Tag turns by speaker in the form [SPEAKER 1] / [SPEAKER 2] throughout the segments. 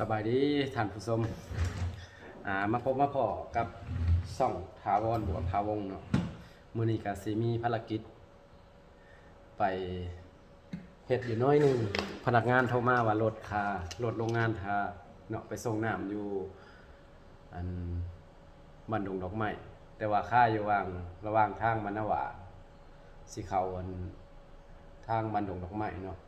[SPEAKER 1] สบายดีท่านผู้ชมอ่ามาพบมาพอกับส่องทาวอนบวกทาวงเนาะมือนี้ก็สิมีภารกิจ ไปเฮ็ดอยู่น้อยหนึงพนักงานโทรมาว่ารถคารถโรงงานทาเนาะไปส่งน้ำอยู่อันบ้านดงดอกไม้แต่ว่าค่าอยู่วางระหว่างทางมันนาวาสิเขาอันทางบ้านดงดอกไม้เนาะ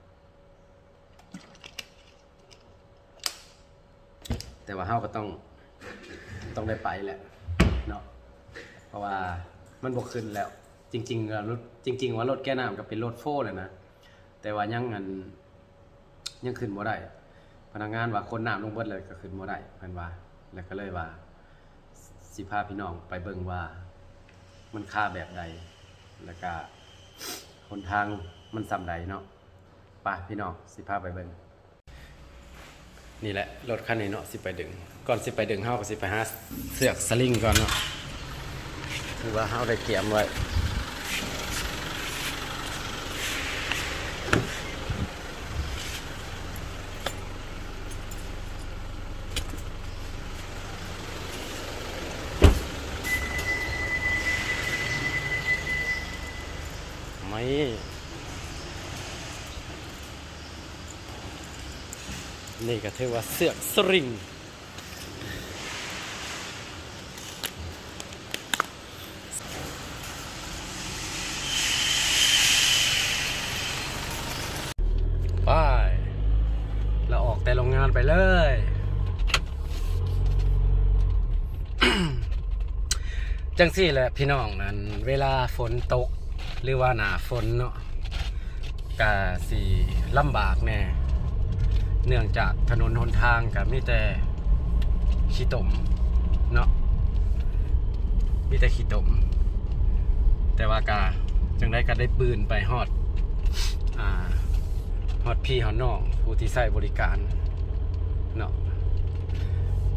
[SPEAKER 1] แต่ว่าเฮาก็ต้องต้องได้ไปแหละเนาะเพราะว่ามันบกขึ้นแล้ว จริงๆรถจริง ๆ ว่ารถแก้น้ำก็เป็นรถโฟร์เลยนะแต่ว่ายังอันยังขึ้นบ่ได้พนักงานว่าคนน้ำลงเบิดเลยก็ขึ้นบ่ได้เพิ่นว่า แล้วก็เลยว่า สิพาพี่น้องไปเบิ่งว่า มันค่าแบบใด แล้วก็หนทางมันสำใดเนาะไปพี่น้องสิพาไปเบิ่ง นี่แหละรถคันนี้เนาะสิไปดึง ก่อนสิไปดึงเฮาก็สิไปหาเสือกสลิงก่อนเนาะถือว่าเฮาได้เตรียมไว้ไม่ นี่ก็ถือว่าเสือกสริงไปเราออกแต่โรงงานไปเลยจังสี่แหละพี่น้องนั้น เวลาฝนตก หรือว่าหนาฝนเนาะกะสีลำบากแน่ เนื่องจากถนนหนทางกับมีแต่ขี้ตมเนาะมีแต่ขี้ตม แต่ว่ากาจังได้ก็ได้ปืนไปฮอดอ่าฮอดพี่ฮอดน้องผู้ที่ใช้บริการเนาะ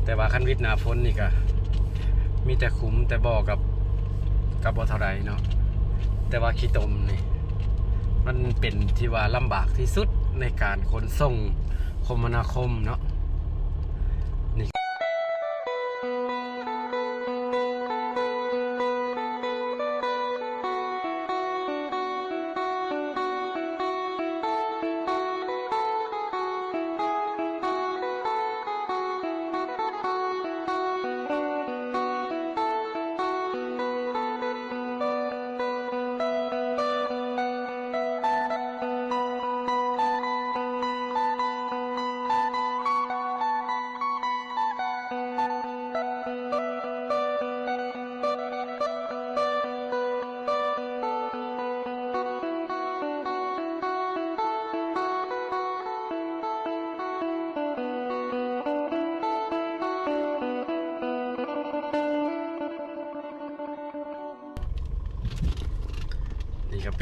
[SPEAKER 1] แต่ว่าคันวิทย์นาพ้นนี่ก็มีแต่คุ้มแต่บ่อกับกับบ่เท่าใดเนาะแต่ว่าขี้ตมนี่มันเป็นที่ว่าลำบากที่สุดในการขนส่ง คมนาคมเนาะ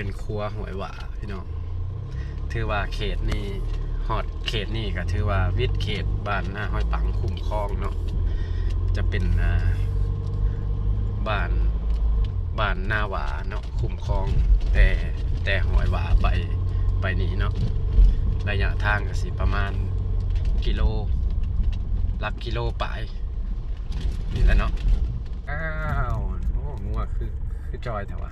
[SPEAKER 1] เป็นครัวหวยหวาพี่น้องถือว่าเขตนี้ฮอดเขตนี้ก็ถือว่าวิทย์เขตบ้านหน้าห้อยปังคุ้มครองเนาะจะเป็นอ่าบ้านบ้านหน้าหวาเนาะคุ้มครอง แต่แต่หอยหวาไปไปนี้เนาะระยะทางก็สิประมาณกิโลหลักกิโลปลายนี่แหละเนาะอ้าวโอ้งัวคือคือจอยแต่ว่า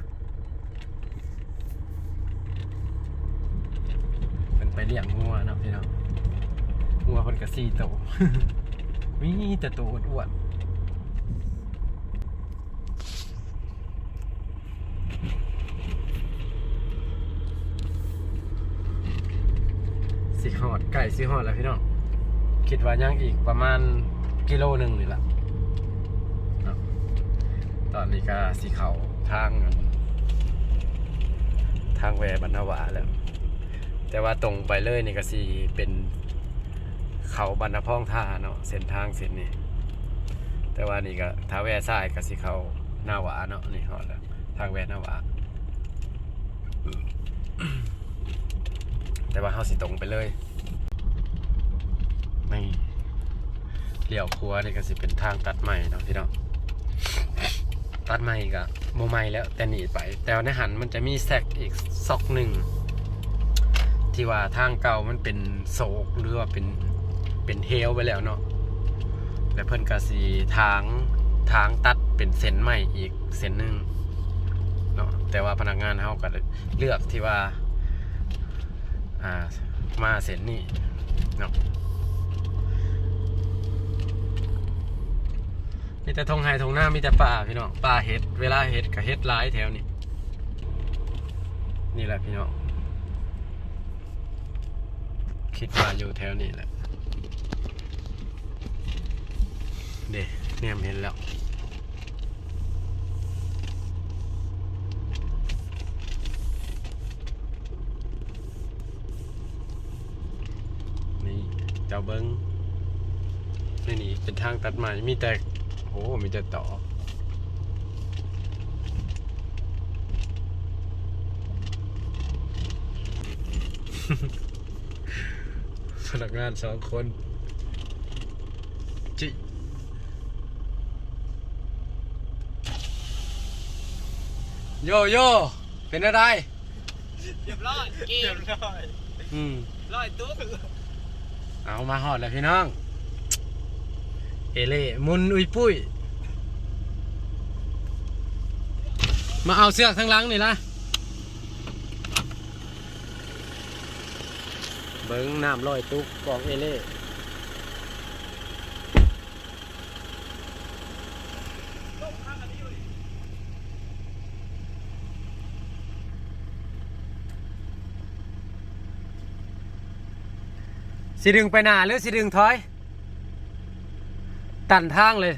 [SPEAKER 1] เป็น ไปเลี้ยงงัวเนาะพี่น้องงัวคนกระซี่โตมีแต่ตัวอ้วนสิฮอดไก่สิฮอดแล้วพี่น้องคิดว่ายังอีกประมาณกิโลหนึ่งนี่แหละเนาะตอนนี้ก็สิเขาทางทางแวบรรณวาแล้ว แต่ว่าตรงไปเลยนี่ก็สิเป็นเขาบรรณพ้องท่าเนาะเส้นทางเส้นนี้ แต่ว่านี่ก็ถ้าแวซ้ายก็สิเขาหน้าหวาเนาะนี่ฮอดแล้วทางแวหน้าหวาแต่ว่าเฮาสิตรงไปเลยไม่เลี้ยวครัวนี่ก็สิเป็นทางตัดใหม่เนาะพี่เน้องตัดใหม่ก็โมใหม่แล้วแต่หนีไป แต่ในหันมันจะมีแซกอีกซอกหนึ่ง ที่ว่าทางเก่ามันเป็นโศกหรือว่าเป็นเป็นเฮลไปแล้วเนาะแล้วเพิ่นก็สีทางทางตัดเป็นเส้นใหม่อีกเส้นหนึ่งเนาะแต่ว่าพนักงานเขาก็เลือกที่ว่าอ่ามาเส้นนี้เนาะมีแต่ทงไฮทงหน้ามีแต่ป่าพี่น้องป่าเห็ดเวลาเห็ดกับเห็ดลายแถวนี้นี่แหละพี่น้อง คิดว่าอยู่แถวนี้แหละเด็เนี่ยเห็นแล้วนี่เจ้าเบิงนี่นี่เป็นทางตัดใหม่มีแต่โอ้มีแต่ต่อ พนักงานสองคนจิโยโย่เป็นอะไร
[SPEAKER 2] เรียบร้อยเกมเรียบร้อย
[SPEAKER 1] อืม
[SPEAKER 2] ร้อยตุ๊บ
[SPEAKER 1] เอามาหอดแล้วพี่น้อง เอเล่มุนอุยปุ้ย มาเอาเสือกทั้งหลังนี่ละ เบิ้งน้ำลอยตุกกองเอเล่สิดึงไปหน้าหรือสิดึงถอย ตันทางเลย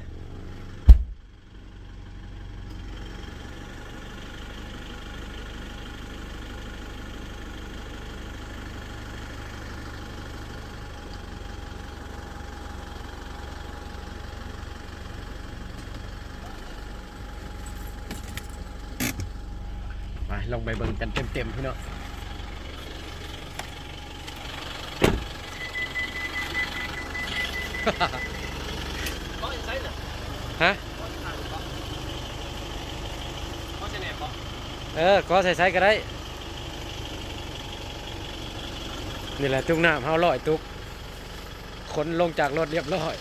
[SPEAKER 1] ไปลงไปเบิ่งกันเต็มๆพี่น้อง
[SPEAKER 2] ก็ยังใช้น่ะ
[SPEAKER 1] ฮะ
[SPEAKER 2] ก็ใช้แหนบบ่
[SPEAKER 1] เออก็ใส่ใส่ก็ได้ นี่แหละตุกน้ำเฮาลอยตุกขนลงจากรถเรียบร้อย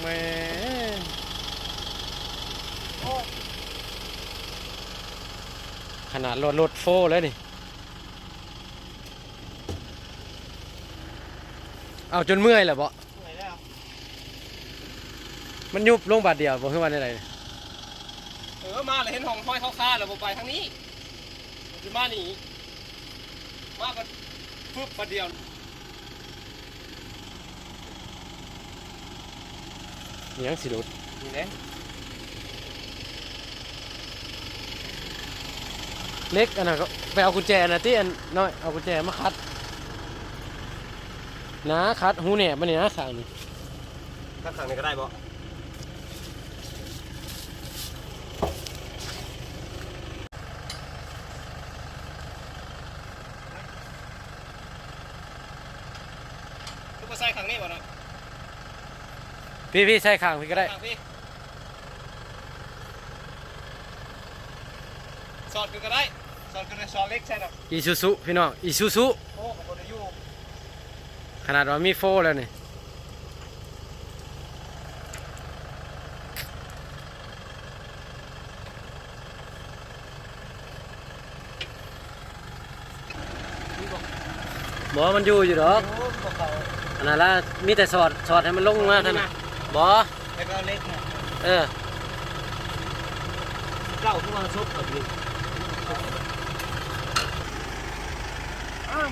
[SPEAKER 1] แหม่ ขนาดรถรถโฟเลยนี่ เอาจนเมื่อยแล้วบ่
[SPEAKER 2] เหนื่อยแล้ว
[SPEAKER 1] มันยุบลงบาดเดียวบ่คือว่าอะไร
[SPEAKER 2] เออมาเลยเห็นห้องห้อยเข้าคาแล้วบ่ไปทางนี้จะมาหนีมาก็ฟึบประเดียว
[SPEAKER 1] นี่ยังสิหลุด
[SPEAKER 2] นี่แหละ
[SPEAKER 1] เล็กอันน่ะก็ไปเอากุญแจอันน่ะที่อันน้อยเอากุญแจมาคัดนะคัดหูแหนบมันนี่นะข้างนี่
[SPEAKER 2] ถ้าขังนี่ก็ได้บ่ทุกคนใส่ขังนี่บ่เนาะ
[SPEAKER 1] พี่พี่ใส่ข้างพี่ก็ได้
[SPEAKER 2] ขังพี่สอดคือก็ได้ สอดคือได้สอดเล็กใช่เนาะ
[SPEAKER 1] อีซูซุพี่น้องอีซูซุ
[SPEAKER 2] โอ้กับคนอายุ
[SPEAKER 1] ขนาดว่ามีโฟแล้วนี่บอมันอยู่อยู่ดอก
[SPEAKER 2] โอ้บอกเขา
[SPEAKER 1] อันนั้นละมีแต่สอดสอดให้มันลงมาเท่านั้นบอ
[SPEAKER 2] แล้วก็เล็กเนี่ย
[SPEAKER 1] เออ
[SPEAKER 2] เล่าทุกวันซุปกับลู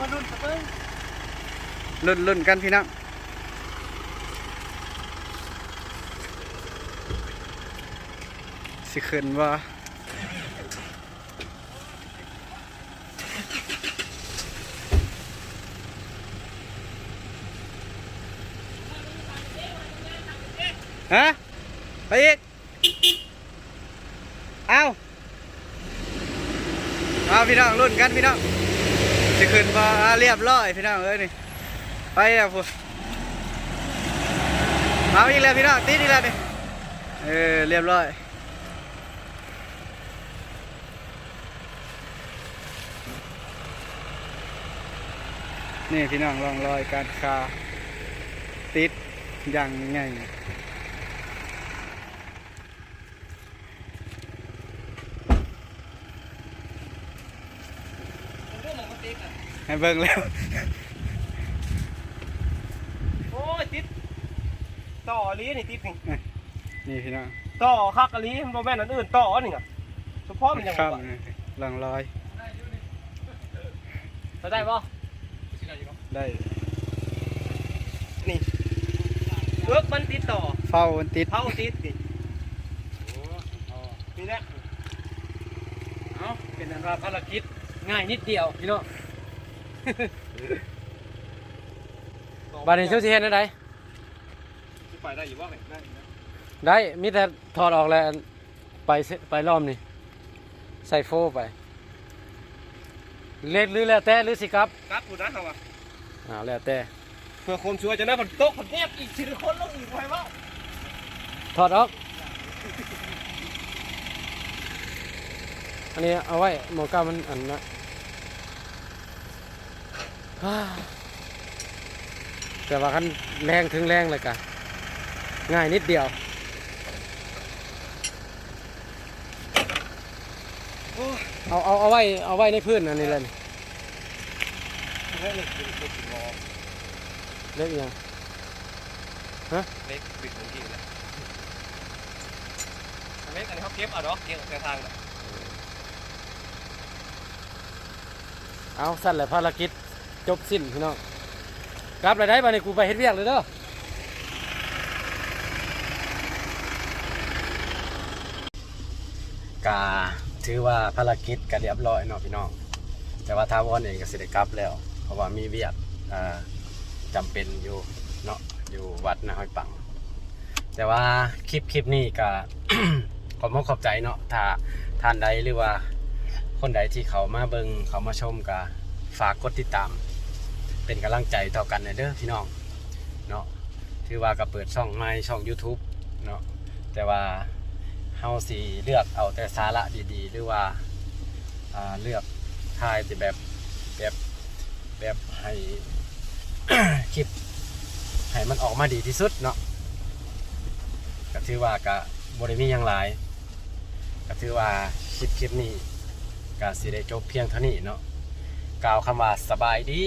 [SPEAKER 2] กอ้าวมาดุนสเปิ้ง
[SPEAKER 3] ลุ่นลุ่นกันพี่น้องสิขึ้นว่าฮะไปอีก เอาเอาพี่น้องรุ่นกันพี่น้อง สิขึ้นว่าเรียบร้อยพี่น้องเอ้ยนี่ไปแล้วพูเอาอีกแล้วพี่น้องติดอีกแล้วนี่เออเรียบร้อยนี่พี่น้องลองรอยการคาติดอย่างไง
[SPEAKER 2] เรื่องของมันติ๊กอะ
[SPEAKER 3] ให้เบิ่งแล้ว
[SPEAKER 2] โอ้ยติดต่ออลีนี่ติดนี่
[SPEAKER 3] นี่พี่น้อง
[SPEAKER 2] ต่อคักอลีมันบ่แม่นอันอื่นต่อนี่อะเฉพาะมันยัง
[SPEAKER 3] ข้าม
[SPEAKER 2] บ่
[SPEAKER 3] หลังลอย
[SPEAKER 2] จะได้บ่
[SPEAKER 3] ได้
[SPEAKER 2] นี่เอิกมันติดต่อ
[SPEAKER 3] เฝ้ามันติด
[SPEAKER 2] เผาติดนี่นี่แหละ
[SPEAKER 1] เอาเป็นอันว่าภารกิจง่ายนิดเดียวพี่น้อง บัดนี้เจ้าสิเฮ็ดได้ได
[SPEAKER 2] ไปได้อยู่บ่แม่ได้อยู่นะ
[SPEAKER 1] ได้มีแต่ถอดออกแล้วไปเสไปรอบนี่ ใส่โฟไป เล็ดหรือแล้วแต่หรือสิครับ
[SPEAKER 2] กลับกูนะเฮาอะ
[SPEAKER 1] อ่าแล้วแต่
[SPEAKER 2] เพื่อความชัวร์จะได้ผลโต๊ะผลแนบอีกสิคนลงอีกไว้ว่า
[SPEAKER 1] ถอดออก อันนี้เอาไว้หมอก้ามันอันนะฮ่า แต่ว่าคันแรงถึงแรงเลยกะง่ายนิดเดียวเอาเอาเอาไว้เอาไว้ในพื้นอันนี้เลยนี่
[SPEAKER 2] เล็กเล็กเล็กงอ
[SPEAKER 1] เล็กยัง
[SPEAKER 2] เล็กบิดของกิ่งเลยเล็กอันนี้เขาเก็บเอาเนาะเก็บแค่ทางเนาะ
[SPEAKER 1] เอาสั้นแหละภารกิจ จบสิ้นพี่น้องกลับเลยได้บ้านี้กูไปเฮ็ดเวียกเลยเด้อกาถือว่าภารกิจก็เรียบร้อยเนาะพี่น้อง แต่ว่าทาวอนเองก็สิได้กลับแล้ว เพราะว่ามีเวียกอ่าจำเป็นอยู่เนาะอยู่วัดนาห้อยปัง แต่ว่าคลิปคลิปนี้ก็ ขอบคุณขอบใจเนาะถ้าท่านใดหรือว่าคนใดที่เขามาเบิงเขามาชมก็ฝากกดติดตาม เป็นกำลังใจต่อกันเด้อพี่น้องเนาะถือว่าก็เปิดช่องใหม่ช่อง YouTube เนาะแต่ว่าเฮาสิเลือกเอาแต่สาระดีๆ หรือว่าาเลือกถ่ายแต่แบบแบบแบบให้คลิปให้มันออกมาดีที่สุดเนาะก็ถือว่าก็บ่ได้มีหยังหลายก็ถือว่าคลิปคลิปนี้ก็สิได้จบเพียงเท่านี้เนาะ กล่าวคำว่าสบายดี